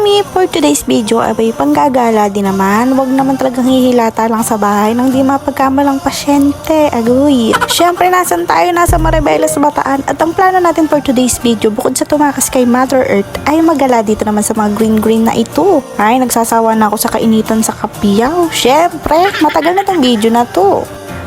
mi, for today's video ay panggagala din naman. Huwag naman talagang hihilata lang sa bahay nang di mapagkamalang pasyente. Agoy. Siyempre, nasan tayo? Nasa Maribeles, Bataan. At ang plano natin for today's video, bukod sa tumakas kay Mother Earth, ay magala dito naman sa mga green-green na ito. Ay, nagsasawa na ako sa kainitan sa kapiyaw. Siyempre, matagal na tong video na to.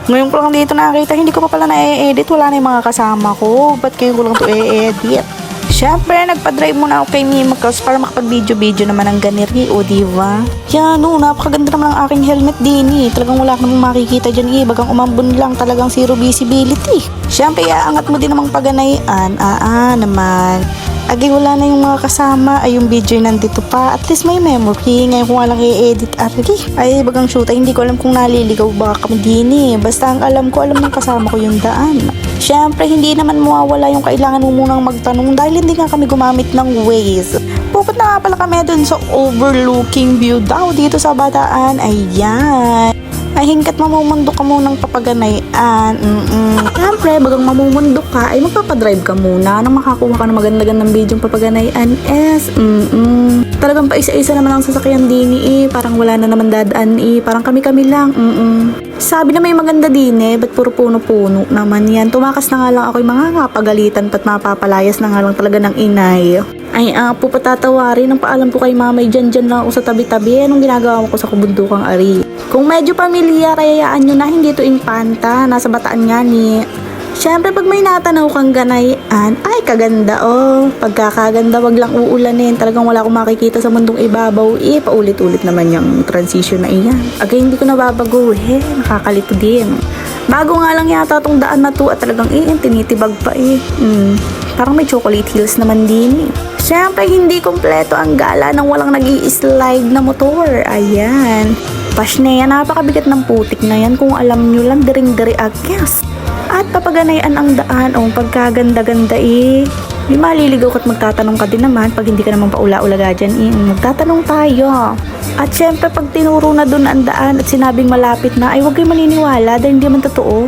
Ngayon ko lang dito nakakita, hindi ko pa pala na-edit. Wala na yung mga kasama ko. Ba't kayo ko lang to i-edit? Siyempre, nagpa-drive muna ako kay Mima Cause para makapag-video-video naman ng ganiri, o diba? Yan, no, napakaganda naman ang aking helmet din eh. Talagang wala ka namang makikita dyan eh. Bagang umambon lang, talagang zero visibility. Siyempre, iaangat mo din namang paganayan. Ah, ah, naman. Agi, wala na yung mga kasama. Ay, yung video nandito pa. At least may memory. Ngayon ko lang i-edit. Arli. Ay, bagang shoot. Ay, hindi ko alam kung naliligaw ba kami din eh. Basta ang alam ko, alam ng kasama ko yung daan. Siyempre, hindi naman mawawala yung kailangan mo munang magtanong dahil hindi nga kami gumamit ng Waze. Pupunta nga pala kami dun sa overlooking view daw dito sa Bataan. Ayan. Ay, hingkat mamumundo ka munang papaganayan. Mm-mm. Siyempre, bagang mamumundo ka, ay magpapadrive ka muna nang makakuha ka ng maganda-gandang video papaganayan. Es, mm-mm. Talagang pa isa-isa naman ang sasakyan din eh. Parang wala na naman dadaan eh. Parang kami-kami lang. Mm-mm. Sabi na may maganda din eh. Ba't puro puno-puno naman yan? Tumakas na nga lang ako yung mga kapagalitan pat mapapalayas na nga lang talaga ng inay. Ay, apo, patatawarin. Ang paalam ko kay mamay dyan, dyan lang ako sa tabi-tabi. Anong ginagawa ko sa kabundukang ari? Kung medyo pamilyar, ayayaan nyo na hindi to impanta. Nasa bataan nga ni. Siyempre, pag may natanaw kang ganayan, ay kaganda oh. Pagkakaganda, wag lang uulanin. Talagang wala akong makikita sa mundong ibabaw. Eh, paulit-ulit naman yung transition na iyan. Agay, hindi ko nababaguhin. Nakakalito din. Bago nga lang yata tong daan na to at talagang eh, tinitibag pa eh. Mm, parang may chocolate hills naman din eh. Siyempre, hindi kompleto ang gala nang walang nag slide na motor. Ayan. Pash na yan, napakabigat ng putik na yan. Kung alam nyo lang, diring-diri agyas. At papaganayan ang daan o pagkaganda-ganda eh. Di maliligaw ka't magtatanong ka din naman pag hindi ka naman paula-ulaga dyan eh. Magtatanong tayo. At syempre pag tinuro na doon ang daan at sinabing malapit na, ay huwag kayo maniniwala dahil hindi man totoo.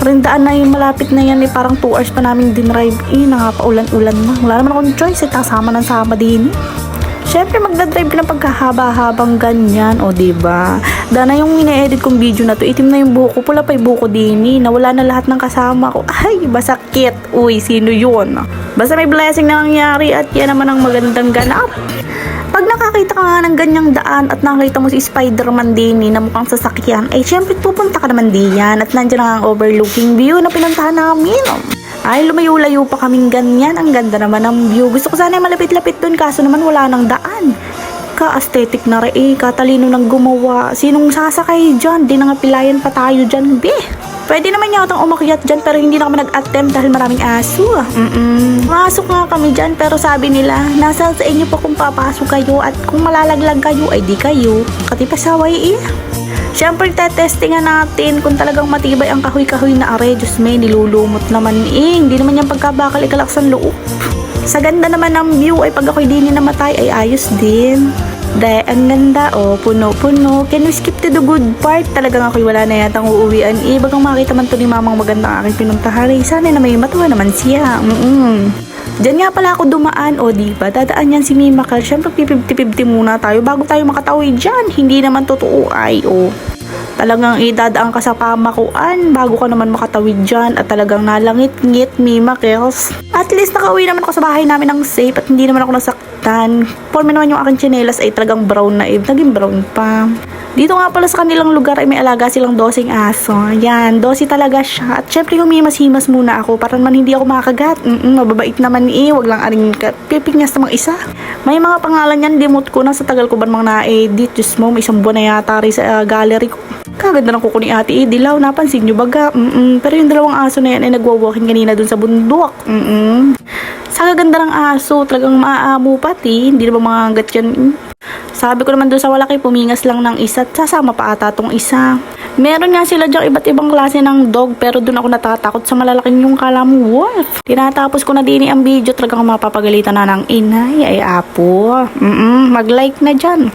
Parang daan na yung malapit na yan eh, parang 2 hours pa namin dinrive eh, nakapaulan-ulan na. Wala naman akong choice eh, kasama ng sama din. Siyempre, magdadrive ka ng pagkahaba-habang ganyan, o diba? Dana yung ine-edit kong video na to, itim na yung buhok ko, pula pa yung buhok ko din, eh. Nawala na lahat ng kasama ko. Ay, basakit. Uy, sino yun? Basta may blessing na nangyari at yan naman ang magandang ganap. Nakakita ka nga ng ganyang daan at nakita mo si Spider-Man din eh, na mukhang sasakyan, ay syempre pupunta ka naman diyan at nandiyan ang overlooking view na pinuntahan namin. Ay, lumayo-layo pa kaming ganyan. Ang ganda naman ng view. Gusto ko sana malapit-lapit dun, kaso naman wala nang daan. Ka-aesthetic na rin eh. Katalino nang gumawa. Sinong sasakay dyan? Di na nga pilayan pa tayo dyan, be. Pwede naman yatang umakyat dyan pero hindi na kami nag-attempt dahil maraming aso. Mm-mm. Masok nga kami dyan pero sabi nila, nasa sa inyo pa kung papasok kayo at kung malalaglag kayo ay di kayo. Katipasaway eh. Siyempre, tetestingan natin kung talagang matibay ang kahoy-kahoy na are. Diyos may, nilulumot naman eh. Hindi naman yung pagkabakal ikalaksan loob. Sa ganda naman ng view, ay pag ako'y di namatay, ay ayos din. Dahil ang ganda, oh, puno-puno. Can we skip to the good part? Talagang ako'y wala na yatang uuwian. Eh, bagang makita man to ni mamang maganda ang aking pinuntahan. Eh, sana na may matuwa naman siya. Mm-mm. Diyan nga pala ako dumaan, o di ba? Dadaan yan si Mima Cal. Siyempre, 50-50 muna tayo bago tayo makatawid dyan. Hindi naman totoo ay, o. Talagang idadaan ka sa pamakuan bago ka naman makatawid dyan at talagang nalangit-ngit Mima Kels. At least nakauwi naman ako sa bahay namin ng safe at hindi naman ako nasaktan. Forme naman yung aking tsinelas ay talagang brown na eh. Naging brown pa. Dito nga pala sa kanilang lugar ay may alaga silang dosing aso. Yan, dosi talaga siya. At syempre humimas-himas muna ako para naman hindi ako makagat. Mm-mm, mababait naman eh. Wag lang aring. Pipignas namang isa. May mga pangalan yan, limot ko na sa tagal ko ba namang na-edit. Diyos mo, may isang buwan na yata rin sa uh, gallery ko. Kaganda ng kuko ni ate eh, dilaw, napansin nyo baga. Mm-mm. Pero yung dalawang aso na yan ay nagwa-walking kanina dun sa bundok. Mm-mm. Sa gaganda ng aso, talagang maaamo pati. Hindi na ba mga hanggat yan? Sabi ko naman doon sa walaki, pumingas lang ng isa at sasama pa ata tong isa. Meron nga sila dyan iba't ibang klase ng dog pero doon ako natatakot sa malalaking yung kala mo wolf. Tinatapos ko na din ang video talagang mapapagalitan na ng inay ay apo. Mm-mm, mag-like na dyan.